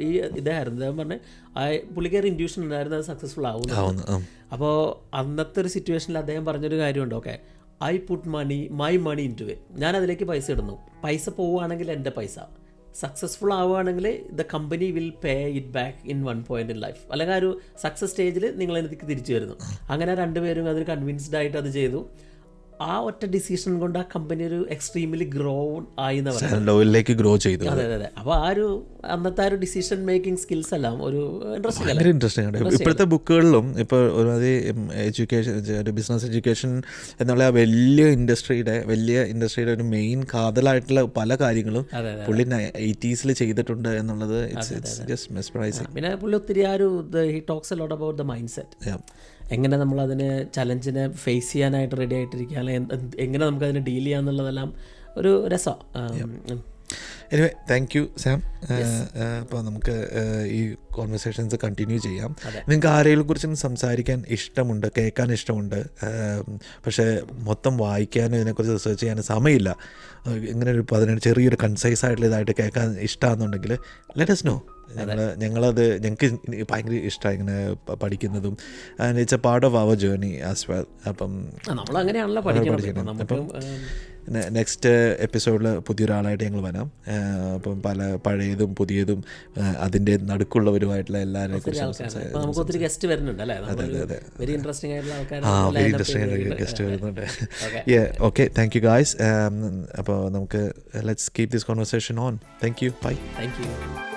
ഈ ഇതായിരുന്നു. അദ്ദേഹം പറഞ്ഞ് ആ പുള്ളിക്കാരി ഇൻഡ്യൂഷൻ ഉണ്ടായിരുന്നു അത് സക്സസ്ഫുൾ ആവുന്നു അപ്പോൾ അന്നത്തെ ഒരു സിറ്റുവേഷനിൽ അദ്ദേഹം പറഞ്ഞൊരു കാര്യമുണ്ട് okay I put money my money into it ഞാൻ അതിലേക്ക് പൈസ ഇടുന്നു. പൈസ പോവുകയാണെങ്കിൽ എന്റെ പൈസ. സക്സസ്ഫുൾ ആവുകയാണെങ്കിൽ the company will pay it back in one point in life അല്ലെങ്കിൽ ആ ഒരു സക്സസ് സ്റ്റേജിൽ നിങ്ങൾ എനിക്ക് തിരിച്ചു വരുന്നു. അങ്ങനെ രണ്ടുപേരും അതിൽ കൺവിൻസ്ഡ് ആയിട്ട് അത് ചെയ്തു. ആ ഒറ്റ ഡിസിഷൻ കൊണ്ട് ആ കമ്പനി ഒരു എക്സ്ട്രീമിലി ഗ്രോ ആയി ലെവലിലേക്ക് ഗ്രോ ചെയ്തു അതെ അതെ അപ്പോൾ ആ ഒരു അന്നത്തെ ആ ഒരു ഡിസിഷൻ മേക്കിംഗ് സ്കിൽസ് എല്ലാം ഒരു ഇൻട്രസ്റ്റിംഗ് ഇൻട്രസ്റ്റിംഗ് ആണ്. ഇപ്പോഴത്തെ ബുക്കുകളിലും ഇപ്പോൾ ഒരുമാതിരി എഡ്യൂക്കേഷൻ ഒരു ബിസിനസ് എഡ്യൂക്കേഷൻ എന്നുള്ള ആ വലിയ ഇൻഡസ്ട്രിയുടെ വലിയ ഇൻഡസ്ട്രിയുടെ ഒരു മെയിൻ കാതലായിട്ടുള്ള പല കാര്യങ്ങളും പുള്ളി എയ്റ്റീസിൽ ചെയ്തിട്ടുണ്ട് എന്നുള്ളത് ഇറ്റ്സ് ഇറ്റ്സ് ജസ്റ്റ് പിന്നെ പുള്ളി ഒത്തിരി ആ ഒരു he talks a lot about the mindset എങ്ങനെ നമ്മൾ അതിനെ ചലഞ്ചിനെ ഫേസ് ചെയ്യാനായിട്ട് റെഡി ആയിട്ടിരിക്കുക അല്ലെങ്കിൽ എങ്ങനെ നമുക്ക് അതിനെ ഡീൽ ചെയ്യാന്നുള്ളതെല്ലാം ഒരു രസമാണ് എനിവേ താങ്ക് യു സാം അപ്പോൾ നമുക്ക് uh, ഈ കോൺവെർസേഷൻസ് കണ്ടിന്യൂ ചെയ്യാം. നിങ്ങൾക്ക് ആരെയും കുറിച്ചും സംസാരിക്കാൻ ഇഷ്ടമുണ്ട് കേൾക്കാൻ ഇഷ്ടമുണ്ട് um, പക്ഷേ മൊത്തം വായിക്കാനും ഇതിനെക്കുറിച്ച് റിസർച്ച് ചെയ്യാനും സമയമില്ല. Uh, ഇങ്ങനെ ഒരു പതിനെട്ട് ചെറിയൊരു കൺസൈസ് ആയിട്ടുള്ള ഇതായിട്ട് കേൾക്കാൻ ഇഷ്ടമാണെന്നുണ്ടെങ്കിൽ ലെറ്റ് ലെറ്റസ് നോ ഞങ്ങൾ ഞങ്ങളത് ഞങ്ങൾക്ക് ഭയങ്കര ഇഷ്ടമായി ഇങ്ങനെ പഠിക്കുന്നതും. And it's a part of our journey as well അപ്പം നമ്മൾ അങ്ങനെയാണല്ലോ പഠിക്കുന്നത് നമുക്ക് ഉം, നെക്സ്റ്റ് എപ്പിസോഡിൽ പുതിയൊരാളായിട്ട് ഞങ്ങൾ വരാം. അപ്പം പല പഴയതും പുതിയതും അതിന്റെ നടുക്കുള്ളവരുമായിട്ടുള്ള എല്ലാവരെയും കുറിച്ച് ആൾക്കാര്. ഇപ്പം നമുക്ക് ഒത്തിരി ഗസ്റ്റ് വരുന്നുണ്ട് അല്ലേ? വെരി ഇൻട്രസ്റ്റിംഗ് ആയിട്ടുള്ള ആൾക്കാർ ഗസ്റ്റ് വരുന്നുണ്ട്. ഓക്കെ താങ്ക് യു ഗായ്സ് അപ്പോൾ നമുക്ക് let's keep this conversation on thank you bye thank you